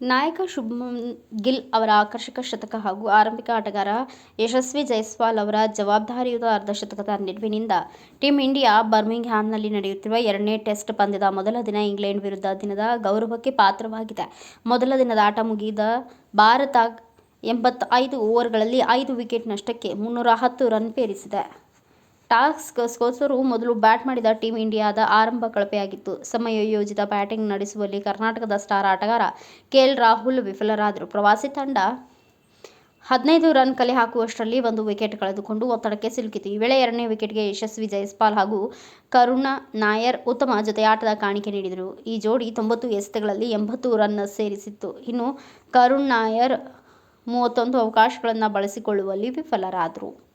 ನಾಯಕ ಶುಭಮನ್ ಗಿಲ್ ಅವರ ಆಕರ್ಷಕ ಶತಕ ಹಾಗೂ ಆರಂಭಿಕ ಆಟಗಾರ ಯಶಸ್ವಿ ಜೈಸ್ವಾಲ್ ಅವರ ಜವಾಬ್ದಾರಿಯುತ ಅರ್ಧಶತಕದ ನೆರವಿನಿಂದ ಟೀಂ ಇಂಡಿಯಾ ಬರ್ಮಿಂಗ್ಹ್ಯಾಮ್ನಲ್ಲಿ ನಡೆಯುತ್ತಿರುವ ಎರಡನೇ ಟೆಸ್ಟ್ ಪಂದ್ಯದ ಮೊದಲ ದಿನ ಇಂಗ್ಲೆಂಡ್ ವಿರುದ್ಧ ದಿನದ ಗೌರವಕ್ಕೆ ಪಾತ್ರವಾಗಿದೆ. ಮೊದಲ ದಿನದ ಆಟ ಮುಗಿದ ಭಾರತ ಎಂಬತ್ತೈದು ಓವರ್ಗಳಲ್ಲಿ ಐದು ವಿಕೆಟ್ ನಷ್ಟಕ್ಕೆ ಮುನ್ನೂರ ಹತ್ತು ರನ್ ಪೇರಿಸಿದೆ. ಟಾಸ್ ಸೋತರೂ ಮೊದಲು ಬ್ಯಾಟ್ ಮಾಡಿದ ಟೀಂ ಇಂಡಿಯಾದ ಆರಂಭ ಕಳಪೆಯಾಗಿತ್ತು. ಸಮಯೋಚಿತ ಬ್ಯಾಟಿಂಗ್ ನಡೆಸುವಲ್ಲಿ ಕರ್ನಾಟಕದ ಸ್ಟಾರ್ ಆಟಗಾರ ಕೆ. ಎಲ್. ರಾಹುಲ್ ವಿಫಲರಾದರು. ಪ್ರವಾಸಿ ತಂಡ ಹದಿನೈದು ರನ್ ಕಲೆ ಹಾಕುವಷ್ಟರಲ್ಲಿ ಒಂದು ವಿಕೆಟ್ ಕಳೆದುಕೊಂಡು ಒತ್ತಡಕ್ಕೆ ಸಿಲುಕಿತು. ಈ ವೇಳೆ ಎರಡನೇ ವಿಕೆಟ್ಗೆ ಯಶಸ್ವಿ ಜಯಸ್ಪಾಲ್ ಹಾಗೂ ಕರುಣ ನಾಯರ್ ಉತ್ತಮ ಜೊತೆಯಾಟದ ಕಾಣಿಕೆ ನೀಡಿದರು. ಈ ಜೋಡಿ ತೊಂಬತ್ತು ಎಸೆತಗಳಲ್ಲಿ ಎಂಬತ್ತು ರನ್ ಸೇರಿಸಿತ್ತು. ಇನ್ನು ಕರುಣ್ ನಾಯರ್ ಮೂವತ್ತೊಂದು ಅವಕಾಶಗಳನ್ನು ಬಳಸಿಕೊಳ್ಳುವಲ್ಲಿ ವಿಫಲರಾದರು.